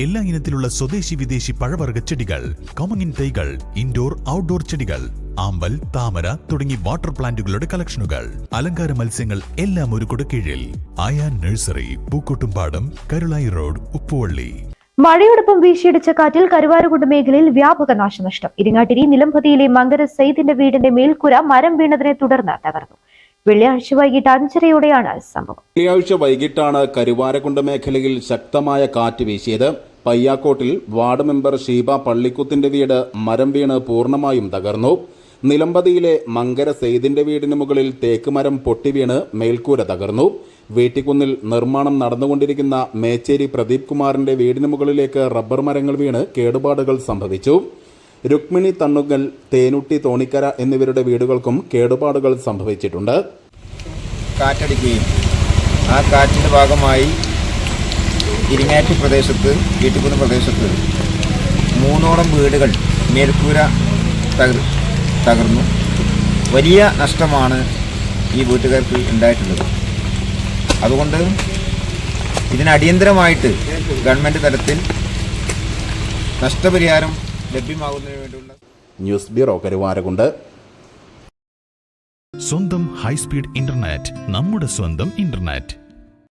എല്ലാ ഇനത്തിലുള്ള സ്വദേശി വിദേശി പഴവർഗ ചെടികൾ കോമങ്ങിൻ തൈകൾ ഇൻഡോർ ഔട്ട്ഡോർ ചെടികൾ ആമ്പൽ താമര തുടങ്ങി വാട്ടർ പ്ലാന്റുകളുടെ കളക്ഷനുകൾ അലങ്കാര മത്സ്യങ്ങൾ എല്ലാം ഒരു കീഴിൽ ആയാൻ നഴ്സറി പൂക്കോട്ടുംപാടം കരുളായി റോഡ് ഉപ്പുവള്ളി. മഴയോടൊപ്പം വീശിയടിച്ച കാറ്റിൽ കരുവാരകുണ്ട് മേഖലയിൽ വ്യാപക നാശനഷ്ടം. ഇരിങ്ങാട്ടിരി നിലംപതിയിലെ മങ്കര സെയ്ദിന്റെ വീടിന്റെ മേൽക്കൂര മരം വീണതിനെ തുടർന്ന് തകർന്നു. വെള്ളിയാഴ്ച വൈകിട്ട് അഞ്ചരയോടെയാണ് സംഭവം. വെള്ളിയാഴ്ച വൈകിട്ടാണ് കരുവാരക്കുണ്ട് മേഖലയിൽ ശക്തമായ കാറ്റ് വീശിയത്. പയ്യാക്കോട്ടിൽ വാർഡ് മെമ്പർ ഷീബ പള്ളിക്കുത്തിന്റെ വീട് മരം വീണ് പൂർണമായും തകർന്നു. നിലമ്പതിയിലെ മങ്കര സെയ്ദിന്റെ വീടിന് മുകളിൽ തേക്ക് മരം പൊട്ടിവീണ് മേൽക്കൂര തകർന്നു. വീട്ടിക്കുന്നിൽ നിർമ്മാണം നടന്നുകൊണ്ടിരിക്കുന്ന മേച്ചേരി പ്രദീപ് കുമാറിന്റെ വീടിന് മുകളിലേക്ക് റബ്ബർ മരങ്ങൾ വീണ് കേടുപാടുകൾ സംഭവിച്ചു. രുക്മിണി തണ്ണുകൽ തേനുട്ടി തോണിക്കര എന്നിവരുടെ വീടുകൾക്കും കേടുപാടുകൾ സംഭവിച്ചിട്ടുണ്ട്. കാറ്റടിക്കുകയും ആ കാറ്റിന്റെ ഭാഗമായി ഇരിങ്ങാറ്റ് പ്രദേശത്ത് വീട്ടുകുന്ന് പ്രദേശത്ത് മൂന്നോളം വീടുകൾ മേൽക്കൂര തകർ തകർന്നു. വലിയ നഷ്ടമാണ് ഈ വീട്ടുകാർക്ക് ഉണ്ടായിട്ടുള്ളത്. അതുകൊണ്ട് ഇതിനടിയന്തരമായിട്ട് ഗവൺമെന്റ് തലത്തിൽ നഷ്ടപരിഹാരം ലഭ്യമാകുന്നതിന് വേണ്ടിയുള്ള ന്യൂസ് ബ്യൂറോ കരുവാരകുണ്ട്. സ്വന്തം ഹൈസ്പീഡ് ഇന്റർനെറ്റ് നമ്മുടെ സ്വന്തം ഇന്റർനെറ്റ്.